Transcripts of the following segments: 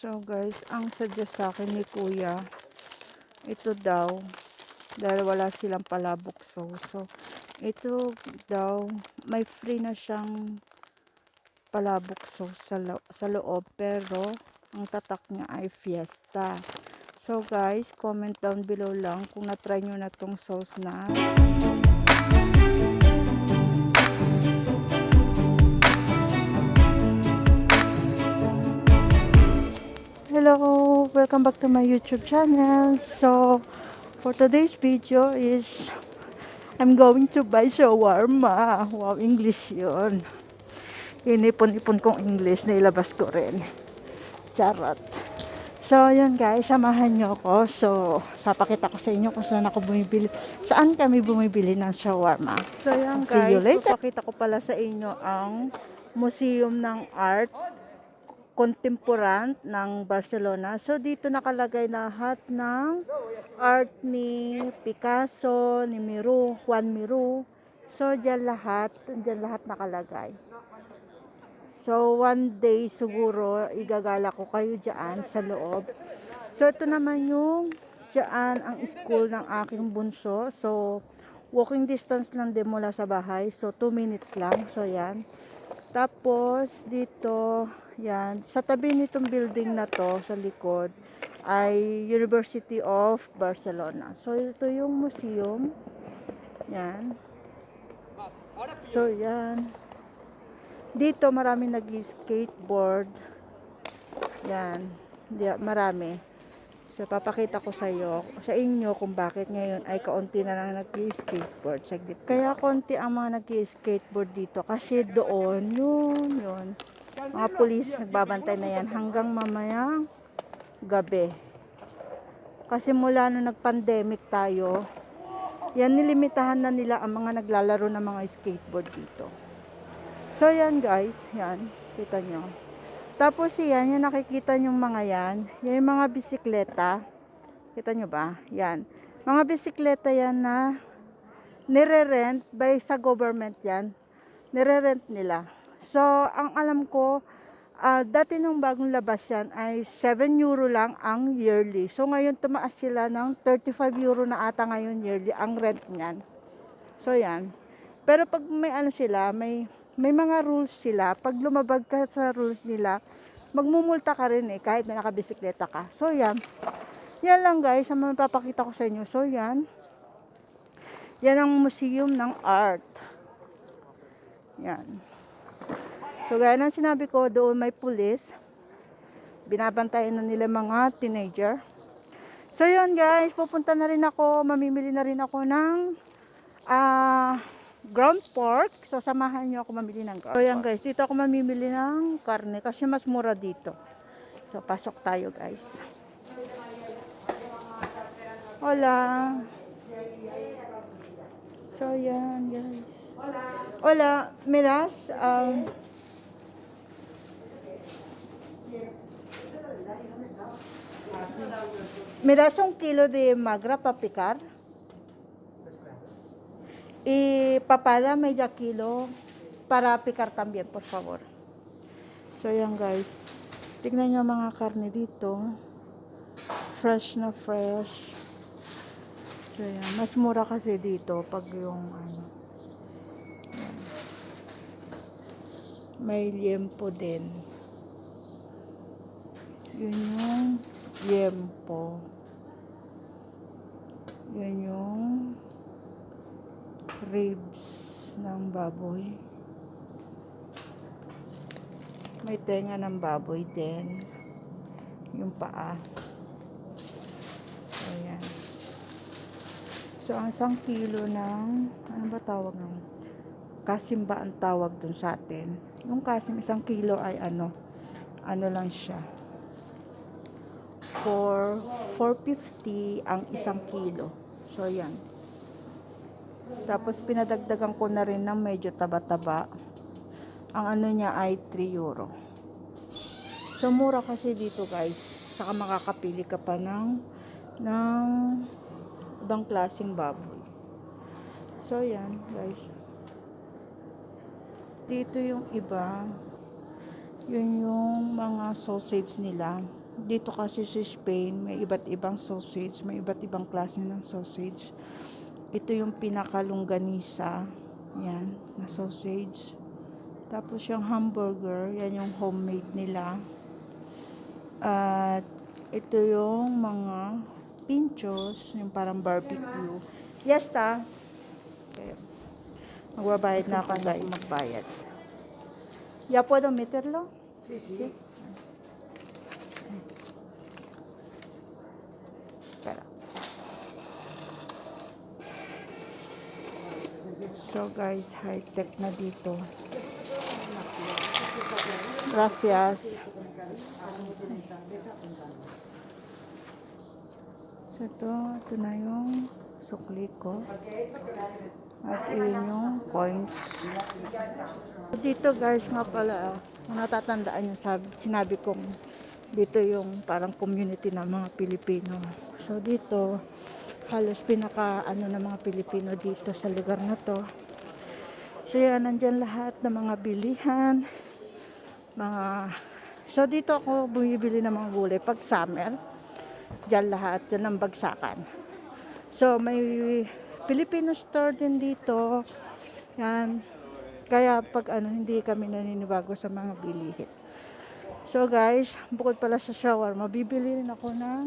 So guys, ang suggest sa akin ni kuya, ito daw, dahil wala silang palabok sauce. So, ito daw, may free na siyang palabok sauce sa, lo- sa loob, pero ang tatak niya ay fiesta. So guys, comment down below lang kung na-try nyo na tong sauce na. Hello, welcome back to my YouTube channel. So, for today's video is I'm going to buy shawarma. Wow, English yun. Inipon-ipon kong English na ilabas ko rin. Charot. So, yun guys, samahan nyo ako. So, papakita ko sa inyo kung saan ako bumibili. Saan kami bumibili ng shawarma. So, yun See guys, you later. papakita ko pala sa inyo ang Museum ng Art contemporary ng Barcelona. So dito nakalagay lahat ng art ni Picasso, ni Miro, Juan Miro. So diyan lahat, diyan lahat nakalagay. So one day siguro igagala ko kayo diyan sa loob. So ito naman yung diyan ang school ng aking bunso. So walking distance lang din mula sa bahay. So 2 minutes lang. So yan. Tapos, dito, yan, sa tabi nitong building na to, sa likod, ay University of Barcelona. So, ito yung museum. Yan. So, yan. Dito, marami nag-skateboard. Yan. Marami. So, papakita ko sa iyo, sa inyo kung bakit ngayon ay kaunti na lang nag-skateboard. Kaya konti ang mga nag-skateboard dito kasi doon, yun, yun. Mga pulis nagbabantay na yan hanggang mamayang gabi. Kasi mula nung nag-pandemic tayo, yan nilimitahan na nila ang mga naglalaro ng mga skateboard dito. So, yan guys, yan, kita nyo. Tapos yan, yung nakikita nyo mga yan, yan yung mga bisikleta. Kita nyo ba? Yan. Mga bisikleta yan na nire-rent by sa government yan. Nire-rent nila. So, ang alam ko, ah, dati nung bagong labas yan ay 7 euro lang ang yearly. So, ngayon tumaas sila ng 35 euro na ata ngayon yearly ang rent niyan. So, yan. Pero pag may ano sila, may may mga rules sila. Pag lumabag ka sa rules nila, magmumulta ka rin eh, kahit na nakabisikleta ka. So, yan. Yan lang guys, ang mapapakita ko sa inyo. So, yan. Yan ang museum ng art. Yan. So, gaya ng sinabi ko, doon may pulis. Binabantayan na nila mga teenager. So, yun guys, pupunta na rin ako, mamimili na rin ako ng ah ground pork. So, samahan nyo ako mamili ng ground So, yan guys, dito ako mamimili ng karne kasi mas mura dito. So, pasok tayo guys. Hola. So, yan guys. Hola. ¿Me das? um, ¿Me das un kilo de magra para picar? Y papada media kilo para picar también, por favor. So, yan guys. Tignan nyo mga karne dito. Fresh na fresh. So, yan. Mas mura kasi dito pag yung ano. May liempo din. Yun yung liempo. Yun yung ribs ng baboy. May tenga ng baboy din. Yung paa. So, yan. So, ang isang kilo ng, ano ba tawag ng, kasim ba ang tawag dun sa atin? Yung kasim, isang kilo ay ano, ano lang siya. For 450 ang isang kilo. So, yan. Tapos pinadagdagan ko na rin ng medyo taba-taba. Ang ano niya ay 3 euro. So mura kasi dito guys. Saka makakapili ka pa ng ng ibang klaseng baboy. So yan guys. Dito yung iba. Yun yung mga sausage nila. dito kasi sa Spain, may iba't ibang sausage, may iba't ibang klase ng sausage. Ito yung pinakalungganisa. Yan, na sausage. Tapos yung hamburger, yan yung homemade nila. At ito yung mga pinchos, yung parang barbecue. Yes, ta. Okay. Magbabayad na ako guys. Magbayad. Ya puedo meterlo? Sí, sí. Espera. So guys, high tech na dito. Gracias. So ito, ito na yung sukli ko. At yun yung coins. Dito guys nga pala, kung natatandaan nyo, sabi, sinabi kong dito yung parang community ng mga Pilipino. So dito, halos pinaka ano ng mga Pilipino dito sa lugar na to. So yan, nandyan lahat ng mga bilihan, mga... So dito ako bumibili ng mga gulay pag summer. Diyan lahat, dyan ang bagsakan. So may Filipino store din dito. Yan. Kaya pag ano, hindi kami naninibago sa mga bilihin. So guys, bukod pala sa shower, mabibili rin ako ng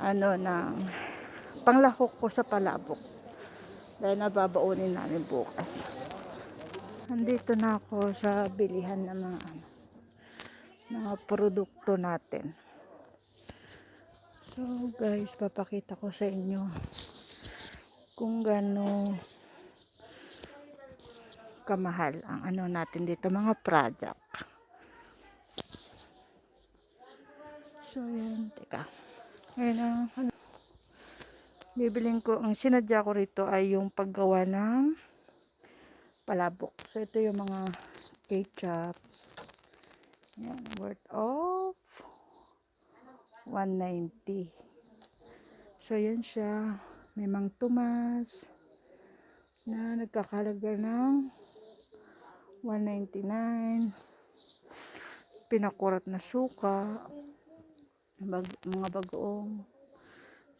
ano, ng panglahok ko sa palabok. Dahil nababaunin namin bukas. Nandito na ako sa bilihan ng mga ano, mga produkto natin. So guys, papakita ko sa inyo kung gaano kamahal ang ano natin dito, mga product. So, yan. Teka. Ngayon, ang ano, bibiling ko, ang sinadya ko rito ay yung paggawa ng palabok. So, ito yung mga ketchup. Yan, worth of 190. So, yan siya. May mang Tomas na nagkakalaga ng 199. Pinakurat na suka. Bag, mga bagoong.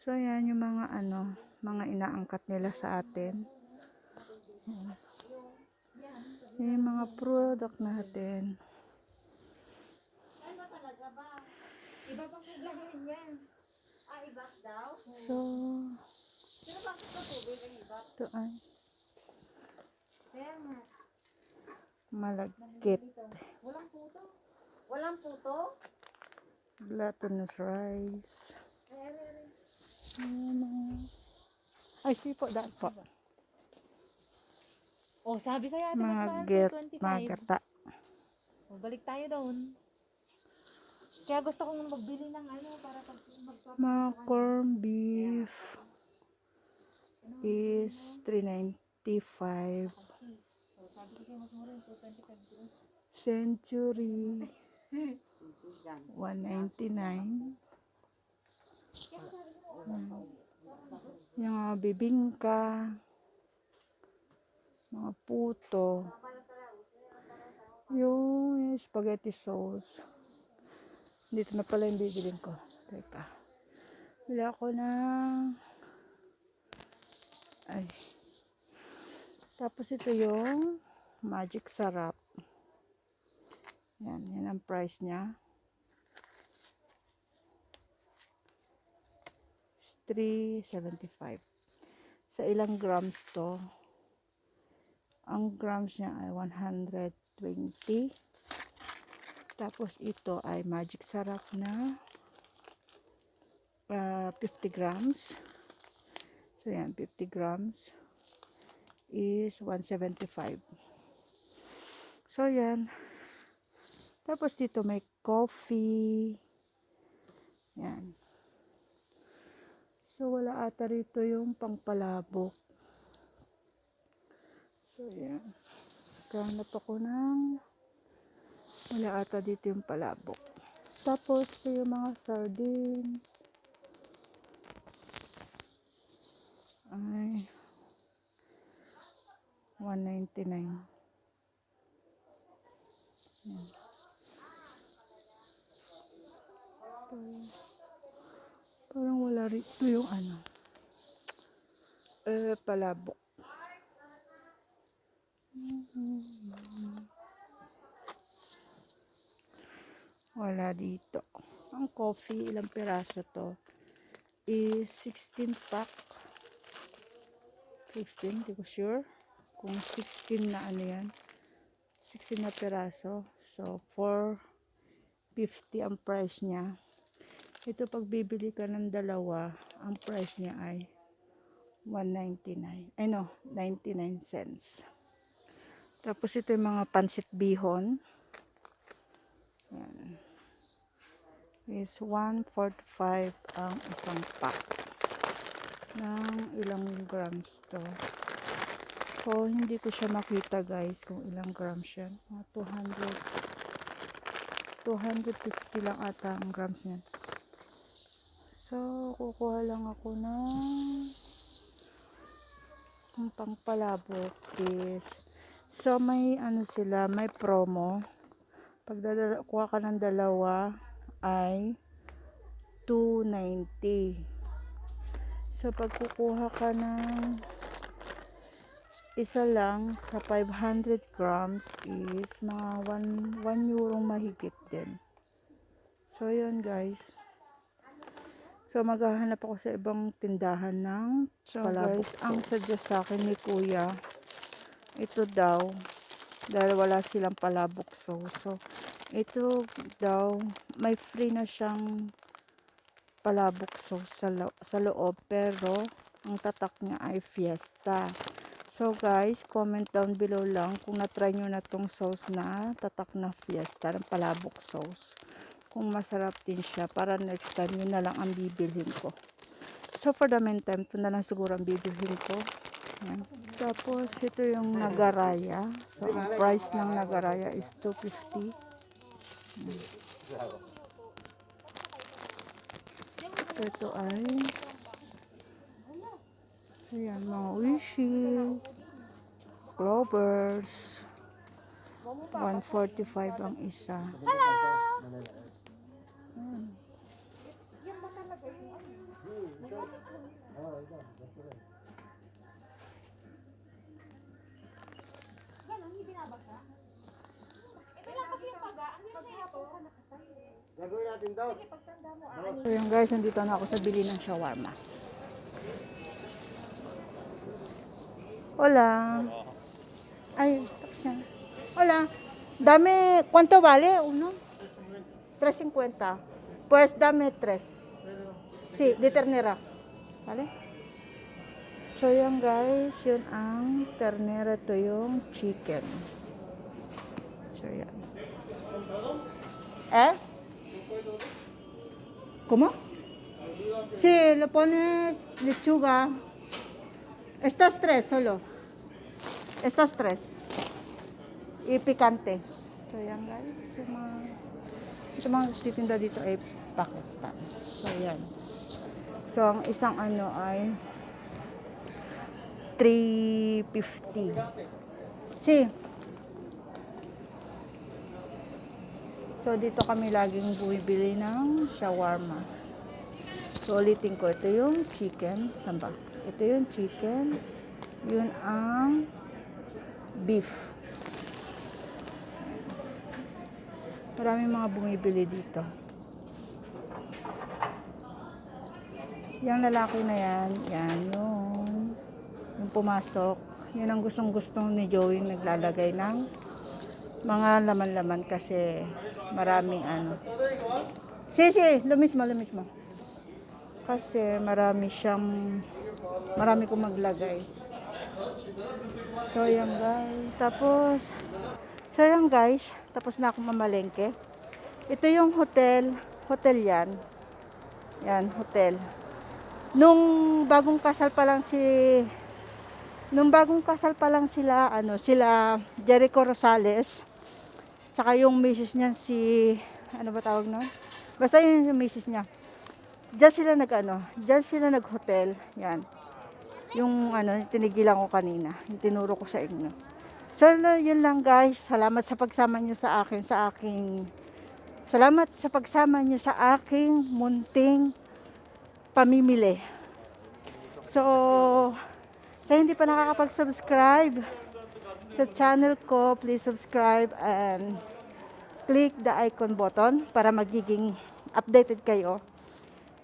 So, yan yung mga ano, mga inaangkat nila sa atin. Yan. Yan yung mga product natin. Iba bang naglagay niya? Ah, iba daw? So, Pero bakit ba tubig ang iba? ito ay Kaya nga. malagkit. Walang puto. Walang puto? Glutinous rice. Ay, ay, ay. Ay, sipo, daan po. Oh, sabi sa'yo ate, mas mahal po, 25. mga gata. Oh, balik tayo doon. Kaya gusto kong magbili ng ano para pag mag-swap. Mga corn beef is 395. So, sabi ko sa'yo, mas mura yung 225 doon. Century 199. Hmm. Yung mga bibingka. Mga puto. Yung, spaghetti sauce. Dito na pala yung bibilin ko. Teka. Bili ako ng ay. Tapos ito yung magic sarap. Yan, yan ang price niya. 375. Sa ilang grams to? Ang grams niya ay 120. Tapos ito ay magic sarap na ah, 50 grams. So yan, 50 grams is 175. So yan. Tapos dito may coffee. Yan. So wala ata rito yung pangpalabok. So yan. Kahanap ako ng wala ata dito yung palabok. Tapos ito yung mga sardines. Ay 199. Yan. Parang, parang wala rito yung ano. Eh, palabok. Wala dito. Ang coffee, ilang piraso to? Is 16 pack. 16, hindi ko sure. Kung 16 na ano yan. 16 na piraso. So, 450 ang price niya. Ito pag bibili ka ng dalawa, ang price niya ay 199. Ay no, 99 cents. Tapos ito yung mga pansit bihon. Yan. Is 145 ang isang pack. Ng ilang grams to. So, hindi ko siya makita guys kung ilang grams yan. Mga 200 250 lang ata ang grams niyan. So, kukuha lang ako ng ang pangpalabok is so may ano sila, may promo. Pag kuha ka ng dalawa ay 290. So, pag kukuha ka ng isa lang sa 500 grams is mga 1, 1 euro mahigit din. So, yun guys. So, maghahanap ako sa ibang tindahan ng so, guys, ang suggest sa akin ni kuya, ito daw, dahil wala silang palabok sauce. So, ito daw, may free na siyang palabok sauce sa, lo- sa loob, pero ang tatak niya ay fiesta. So guys, comment down below lang kung na-try nyo na tong sauce na tatak na fiesta, ng palabok sauce. Kung masarap din siya, para next time yun na lang ang bibilhin ko. So for the meantime, ito na lang siguro ang bibilhin ko. Yan. Tapos ito yung nagaraya. So ang price ng nagaraya is 250. Yan. So ito ay So yan, mga wishi, clovers, 145 ang isa. Hmm. Shawarma. Hola. Ay. Hola. Dame, ¿cuánto vale uno? 3.50. Pues dame tres. Sí, de ternera. Vale? So yan guys, yun ang ternera to yung chicken. So yan. ¿Eh? ¿Cómo? Sí, le pones lechuga. Estas tres solo. Estas tres. Y picante. So, yan guys. Yung mga, yung mga titinda dito ay Pakistan. So, yan. So, ang isang ano ay 350. Si. So, dito kami laging bumibili ng shawarma. So, ulitin ko. Ito yung chicken. Saan ba? Ito yung chicken. Yun ang beef. Maraming mga bumibili dito. Yung lalaki na yan, yan yung, yung pumasok. Yun ang gustong gusto ni Joey naglalagay ng mga laman-laman kasi maraming ano. Si, si, lo mismo, lo mismo. Kasi marami siyang, marami kong maglagay. So, yan guys. Tapos, so yan guys. Tapos na akong mamalengke. Ito yung hotel. Hotel yan. Yan, hotel. Nung bagong kasal pa lang si nung bagong kasal pa lang sila, ano, sila Jericho Rosales, tsaka yung misis niya si, ano ba tawag nun? Basta yun yung misis niya. Diyan sila nag, ano, diyan sila nag hotel, yan. Yung, ano, tinigilan ko kanina, yung tinuro ko sa inyo. So, yun lang guys, salamat sa pagsama niyo sa akin, sa aking Salamat sa pagsama niyo sa aking munting pamimili. So, sa hindi pa nakakapag-subscribe sa channel ko, please subscribe and click the icon button para magiging updated kayo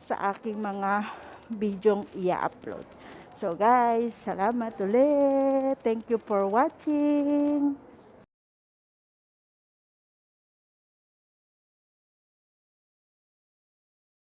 sa aking mga bidyong i-upload. So guys, salamat ulit. Thank you for watching.